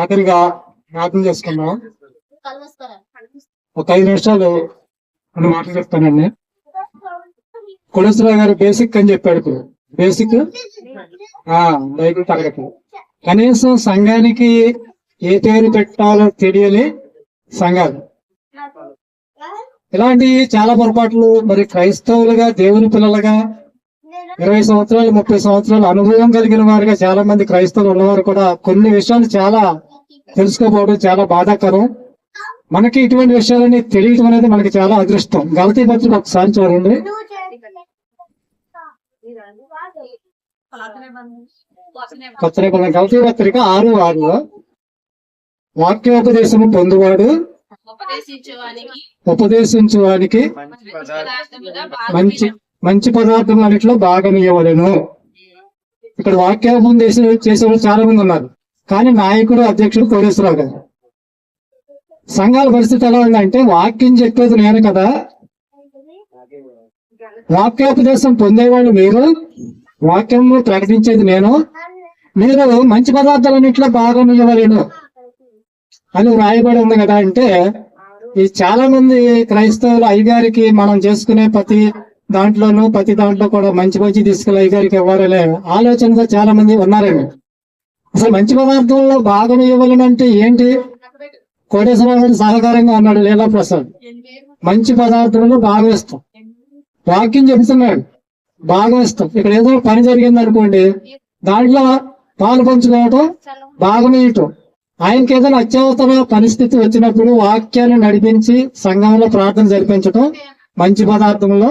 ఆఖరిగా ప్రార్థన చేసుకున్నాం ఒక ఐదు నిమిషాలు కొన్ని మాటలు చెప్తానండి. కొడసరావు గారు బేసిక్ అని చెప్పాడు ఇప్పుడు. బేసిక్? ఆ బైబిల్ తరగతి కనీసం సంఘానికి ఏ పేరు పెట్టాలో తెలియని సంఘాలు. ఇలాంటి చాలా పొరపాట్లు మరి క్రైస్తవులుగా దేవుని పిల్లలుగా ఇరవై సంవత్సరాలు ముప్పై సంవత్సరాలు అనుభవం కలిగిన వారుగా చాలా మంది క్రైస్తవులు ఉన్నవారు కూడా కొన్ని విషయాలు చాలా తెలుసుకోకపోవడం చాలా బాధాకరం. మనకి ఇటువంటి విషయాలని తెలియటం అనేది మనకి చాలా అదృష్టం. గలతీ పత్రిక ఒకసారి చూడండి. గలతీ పత్రిక ఆరు ఆరులో వాక్యోపదేశము పొందువాడు. ఉపదేశించేవానికి ఉపదేశించు వానికి మంచి మంచి మంచి పదార్థం అన్నిట్లో ఇవ్వలేను. ఇక్కడ వాక్యాపం చేసే చేసేవాళ్ళు చాలా మంది ఉన్నారు. కానీ నాయకుడు అధ్యక్షుడు కోటేశ్వరరావు గారు సంఘాల పరిస్థితి ఎలా ఉందంటే వాక్యం చెప్పేది నేను కదా. వాక్యోపదేశం పొందేవాళ్ళు మీరు. వాక్యం ప్రకటించేది నేను. మీరు మంచి పదార్థాలన్నింటిలో భాగం ఇవ్వలేను అని రాయబడి ఉంది కదా అంటే ఈ చాలా మంది క్రైస్తవులు అయ్యగారికి మనం చేసుకునే ప్రతి దాంట్లోనూ ప్రతి దాంట్లో కూడా మంచి మంచి తీసుకెళ్ళి అయ్యగారికి ఇవ్వాలనే ఆలోచనతో చాలా మంది ఉన్నారండి. అసలు మంచి పదార్థంలో భాగం ఇవ్వాలనంటే ఏంటి? కోటేశ్వరరావు గారు సహకారంగా ఉన్నాడు లీలా ప్రసాద్. మంచి పదార్థంలో భాగం ఇస్తాం వాక్యం చెబుతున్నాడు భాగం ఇస్తాం ఇక్కడ ఏదో పని జరిగింది అనుకోండి. దాంట్లో పాలు పంచుకోవటం భాగం ఇవ్వటం ఆయనకి ఏదైనా అత్యవసర పరిస్థితి వచ్చినప్పుడు వాక్యాన్ని నడిపించి సంఘంలో ప్రార్థన జరిపించటం మంచి పదార్థంలో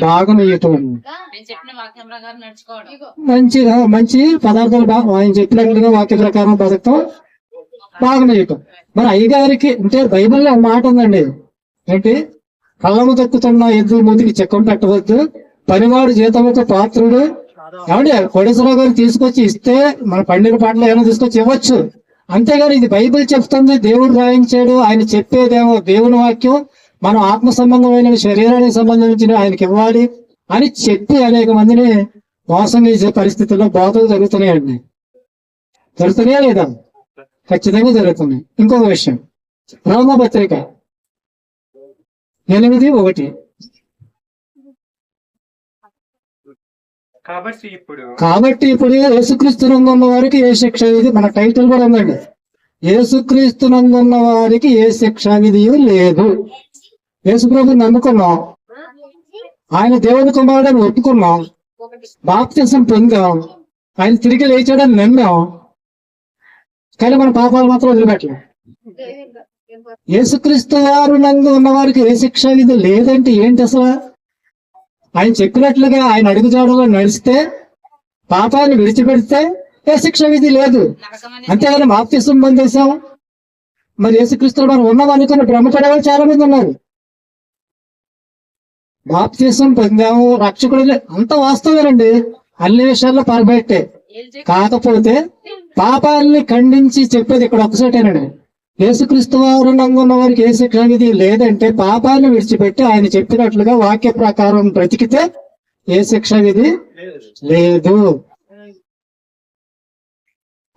భాగం ఇవ్వటం నేను చెప్పిన వాక్యం ప్రకారం నడుచుకోవడం. మంచి మంచి పదార్థాలు ఆయన చెప్పినట్లుగా వాక్య ప్రకారం బతకటం భాగం ఇవ్వటం మరి అయ్యగారికి అంటే బైబిల్లో ఒక మాట ఉందండి. ఏంటి? కళ్ళము తొక్కుతున్న ఎద్దు మూతికి చెక్కం పెట్టవద్దు. పనివాడు జీతముకు పాత్రుడు. ఏమండి కోటేశ్వరరావు గారు తీసుకొచ్చి ఇస్తే మన పండుగ పాటలు ఏమైనా తీసుకొచ్చి ఇవ్వచ్చు. అంతేగాని ఇది బైబిల్ చెప్తుంది దేవుడు రాయించాడు ఆయన చెప్పేదేమో దేవుని వాక్యం. మనం ఆత్మ సంబంధమైన శరీరానికి సంబంధించిన ఆయనకి ఇవ్వాలి అని చెప్పి అనేక మందిని మోసం చేసే పరిస్థితుల్లో బోధలు జరుగుతున్నాయండి. జరుగుతున్నాయా లేదా? ఖచ్చితంగా జరుగుతున్నాయి. ఇంకొక విషయం. రోమ పత్రిక ఎనిమిది ఒకటి. కాబట్టి ఇప్పుడు కాబట్టి ఇప్పుడు యేసుక్రీస్తు నందున్న వారికి ఏ శిక్ష విధి మన టైటిల్ కూడా ఉందండి. యేసుక్రీస్తు నందున్న వారికి ఏ శిక్ష విధి లేదు. యేసుప్రభు నమ్ముకున్నాం. ఆయన దేవుని కుమారుడని ఒప్పుకున్నాం. బాప్తిసం పొందాం. ఆయన తిరిగి లేచాడని నమ్మాం. కానీ మన పాపాలు మాత్రం వదిలిపెట్టలేం. యేసుక్రీస్తు వారు నందు ఉన్నవారికి ఏ శిక్ష ఇది లేదంటే ఏంటి అసలు? ఆయన చెప్పినట్లుగా ఆయన అడుగుజాడలో నడిస్తే పాపాన్ని విడిచిపెడితే ఏ శిక్ష విధి లేదు. అంతేగాని మాప్తిసం పొందేశాం. మరి యేసుక్రీస్తులు మనం ఉన్నాం అనుకున్న భ్రమపడే వాళ్ళు చాలా మంది ఉన్నారు. బాప్తిసం పొందాము రక్షకుడు అంత వాస్తవేనండి అన్ని విషయాల్లో పర్ఫెక్టే. కాకపోతే పాపాలని ఖండించి చెప్పేది ఇక్కడ ఒకసాటేనండి యేసుక్రీస్తు వారు ఉన్న వారికి ఏ శిక్ష అనేది లేదంటే పాపాలను విడిచిపెట్టి ఆయన చెప్పినట్లుగా వాక్య ప్రకారం బ్రతికితే ఏ శిక్ష అనేది లేదు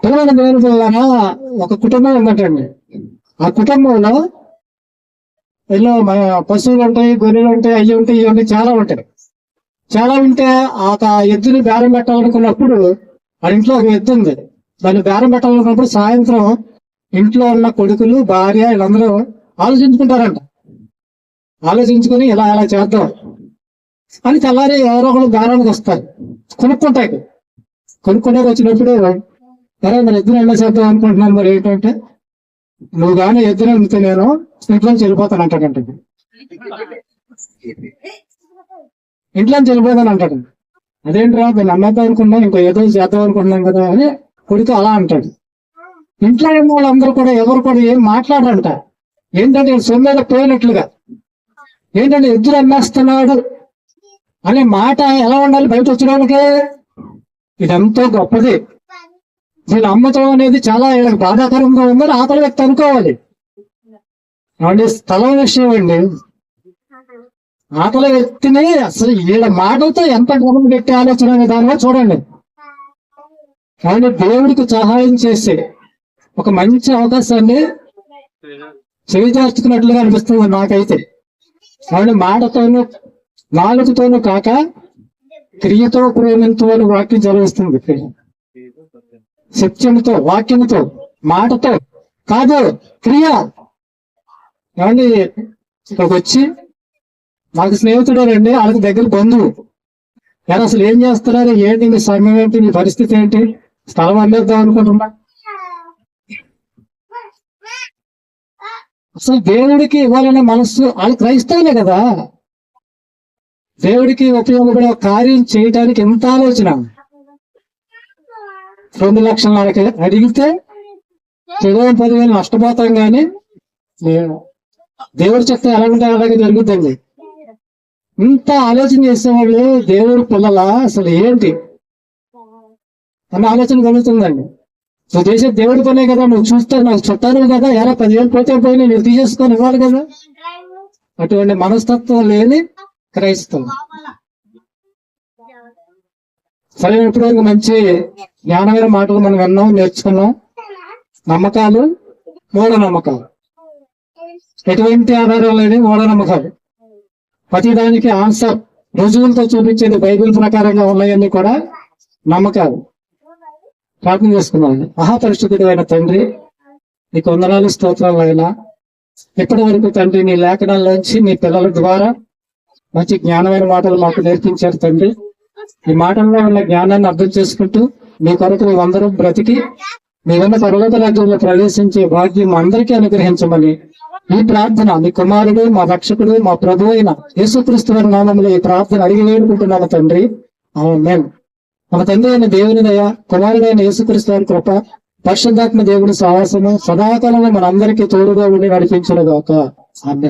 పిల్లల పిల్లల ఒక కుటుంబం ఉందటండి. ఆ కుటుంబంలో ఎన్నో మన పశువులు ఉంటాయి గొర్రెలు ఉంటాయి అవి ఉంటాయి ఇవి ఉంటాయి చాలా ఉంటాయి. చాలా ఉంటే ఆ ఎద్దుని బేరం పెట్టాలనుకున్నప్పుడు ఆ ఇంట్లో ఒక ఎద్దు ఉంది. దాన్ని బేరం పెట్టాలనుకున్నప్పుడు సాయంత్రం ఇంట్లో ఉన్న కొడుకులు భార్య వీళ్ళందరూ ఆలోచించుకుంటారంట. ఆలోచించుకుని ఇలా ఇలా చేద్దాం. అని తెల్లారి ఎవరో ఒకళ్ళు బేరానికి వస్తారు. కొనుక్కుంటాయి. కొనుక్కుంటే వచ్చినప్పుడు సరే మరి ఎద్దును ఎలా చేద్దాం అనుకుంటున్నాను మరి ఏంటంటే నువ్వు కానీ ఎద్దున అమ్మితే నేను ఇంట్లో వెళ్ళిపోతాను అంటాడంట ఇంట్లో వెళ్ళిపోతాను అంటాడు. అదేంట్రా నేను అమ్మేద్దాం అనుకున్నాను ఇంకో ఏదో చేద్దాం అనుకుంటున్నాం కదా అని కొడుకు అలా అంటాడు. ఇంట్లో ఉన్న వాళ్ళందరూ కూడా ఎవరు కూడా ఏం మాట్లాడరంట. ఏంటంటే సొమ్మేద పోయినట్లుగా. ఏంటంటే ఎద్దులు అమ్మేస్తున్నాడు అనే మాట ఎలా ఉండాలి బయట వచ్చిన వాళ్ళకే? ఇదంతా గొప్పది. వీళ్ళు అమ్మటం అనేది చాలా వీళ్ళకి బాధాకరంగా ఉందని ఆకలి వ్యక్తి అనుకోవాలి. అంటే స్థలం విషయం అండి. ఆకల వ్యక్తిని అసలు వీళ్ళ మాటలతో ఎంత గమనం పెట్టి ఆలోచన విధానంగా చూడండి. కానీ దేవుడికి సహాయం చేసే ఒక మంచి అవకాశాన్ని చేజార్చుకున్నట్లుగా అనిపిస్తుంది నాకైతే. కానీ మాటతోనూ నాలుగుతోనూ కాక క్రియతో ప్రేమితో వాక్యం చదివిస్తుంది. సత్యంతో వాక్యంతో మాటతో కాదు క్రియ. ఏమండి? ఇక్కడికి వచ్చి నాకు స్నేహితుడేనండి వాళ్ళకి దగ్గర బంధువు. నేను అసలు ఏం చేస్తున్నారు? ఏంటి నీ సమయం ఏంటి? నీ పరిస్థితి ఏంటి? స్థలం అందేద్దాం అనుకుంటున్నా. అసలు దేవుడికి ఇవ్వాలనే మనస్సు వాళ్ళు క్రైస్తవులే కదా. దేవుడికి ఉపయోగపడే కార్యం చేయటానికి ఎంత ఆలోచన? రెండు లక్షల నాలుగు అడిగితే ఇరవై పదివేలు నష్టపోతాం కానీ దేవుడి చెప్తే ఎలా ఉంటే అలాగే జరుగుతుంది ఇంత ఆలోచన చేసేవాళ్ళు దేవుడి పిల్లల? అసలు ఏంటి? అన్న ఆలోచన కలుగుతుందండి. నువ్వు చేసే దేవుడి పనే కదా నువ్వు చూస్తే నాకు చుట్టాను కదా ఎలా పదివేలు పోతే పోయి నేను తీసేసుకొని ఇవ్వాలి కదా? అటువంటి మనస్తత్వం లేని క్రైస్తవం సరే ఇప్పటివరకు మంచి జ్ఞానమైన మాటలు మనం విన్నాం నేర్చుకున్నాం. నమ్మకాలు మూఢనమ్మకాలు. ఎటువంటి ఆధారాలు లేని మూఢనమ్మకాలు. ప్రతిదానికి ఆన్సర్ రుజువులతో చూపించేది బైబిల్ ప్రకారంగా ఉన్నాయన్నీ కూడా నమ్మకాలు. ప్రార్థన చేసుకున్నాను. మహాపరిశుద్ధుడు అయిన తండ్రి నీకు వందనాలు స్తోత్రాలు అయినా ఇప్పటి వరకు తండ్రి నీ లేఖనాల్లోంచి నీ పిల్లల ద్వారా మంచి జ్ఞానమైన మాటలు మాకు నేర్పించారు తండ్రి. ఈ మాటల్లో ఉన్న జ్ఞానాన్ని అర్థం చేసుకుంటూ మీ కొరకు మేమందరం బ్రతికి మీరున్న పర్వత రాజ్యంలో ప్రవేశించే భాగ్యం అందరికీ అనుగ్రహించమని ఈ ప్రార్థన మీ కుమారుడు మా రక్షకుడు మా ప్రభు అయిన యేసుక్రీస్తు నామంలో ఈ ప్రార్థన అడిగి వేడుకుంటున్నాము తండ్రి. ఆమేన్. మన తండ్రి అయిన దేవుని దయ కుమారుడైన యేసుక్రీస్తు కృప పరిశుద్ధాత్మ దేవుని సహాసము సదాకాలంలో మనందరికీ తోడుగా ఉండి నడిపించిన గాక ఆమె